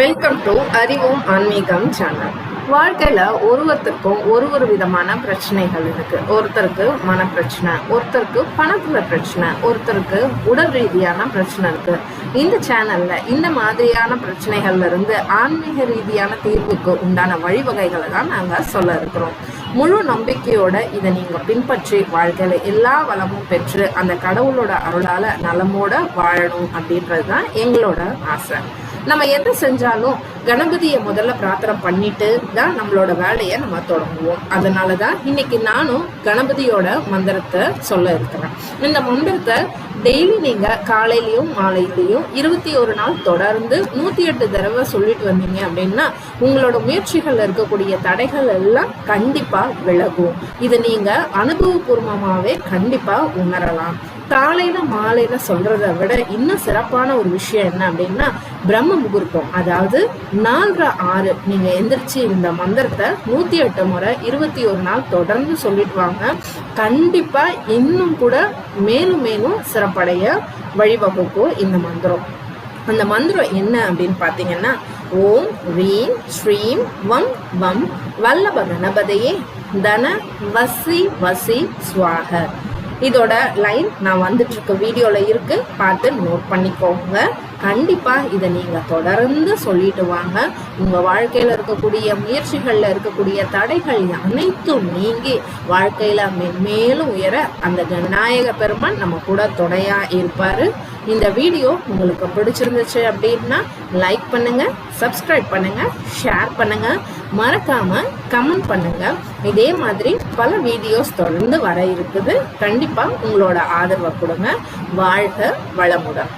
Welcome to அறிவோம் ஆன்மீகம் channel வாழ்க்கையில ஒருவருக்கும் ஒரு ஒரு விதமான பிரச்சனைகள் இருக்கு. ஒருத்தருக்கு மன பிரச்சனை ஒருத்தருக்கு பணத்துல பிரச்சனை ஒருத்தருக்கு உடல் ரீதியான பிரச்சனை இருக்கு. இந்த சேனல்ல இந்த மாதிரியான பிரச்சனைகள்ல இருந்து ஆன்மீக ரீதியான தீர்வுக்கு உண்டான வழிவகைகளை தான் நாங்க சொல்ல இருக்கிறோம். முழு நம்பிக்கையோட இதை நீங்க பின்பற்றி வாழ்க்கையில எல்லா வளமும் பெற்று அந்த கடவுளோட அருளால நலமோட வாழணும் அப்படின்றது தான் எங்களோட ஆசை. நம்ம எதை செஞ்சாலும் கணபதியை முதல்ல பிரார்த்தனை பண்ணிட்டு தான் நம்மளோட வேலையை நம்ம தொடங்குவோம். அதனால தான் இன்னைக்கு நானும் கணபதியோட மந்திரத்தை சொல்ல இருக்கிறேன். இந்த மந்திரத்தை டெய்லி நீங்க காலையிலயும் மாலையிலயும் இருபத்தி ஒரு நாள் தொடர்ந்து நூத்தி எட்டு தடவை சொல்லிட்டு வந்தீங்க அப்படின்னா உங்களோட முயற்சிகள்ல இருக்கக்கூடிய தடைகள் எல்லாம் கண்டிப்பா விலகும். இது நீங்க அனுபவபூர்வமாவே கண்டிப்பா உணரலாம். காலையில மாலையில சொல்றதை விட இன்னும் சிறப்பான ஒரு விஷயம் என்ன அப்படின்னா பிரம்ம முகூர்த்தம். அதாவது நாலரை ஆறு நீங்க எந்திரிச்சு இந்த மந்திரத்தை நூத்தி எட்டு முறை இருபத்தி ஒரு நாள் தொடர்ந்து சொல்லிட்டு வாங்க. கண்டிப்பா இன்னும் கூட மேலும் மேலும் சிறப்படைய வழிவகுக்கும் இந்த மந்திரம். அந்த மந்திரம் என்ன அப்படின்னு பார்த்தீங்கன்னா ஓம் ரீம் ஸ்ரீம் வம் வம் வல்லப கணபதையே தன வசி வசி சுவாக. இதோட லைன் நான் வந்துட்டு இருக்க வீடியோல இருக்கு. பார்த்து நோட் பண்ணிக்கோங்க. கண்டிப்பா இதை நீங்க தொடர்ந்து சொல்லிட்டு வாங்க. உங்க வாழ்க்கையில இருக்கக்கூடிய முயற்சிகள்ல இருக்கக்கூடிய தடைகள் அனைத்தும் நீங்கி வாழ்க்கையில மென்மேலும் உயர அந்த விநாயக பெருமான் நம்ம கூட துணையா இருப்பாரு. இந்த வீடியோ உங்களுக்கு பிடிச்சிருந்துச்சு அப்படின்னா லைக் பண்ணுங்க சப்ஸ்கிரைப் பண்ணுங்க ஷேர் பண்ணுங்க. மறக்காம கமெண்ட் பண்ணுங்க. இதே மாதிரி பல வீடியோஸ் தொடர்ந்து வர இருக்குது. கண்டிப்பா உங்களோட ஆதரவை கொடுங்க. வாழ்க வளமுடன்.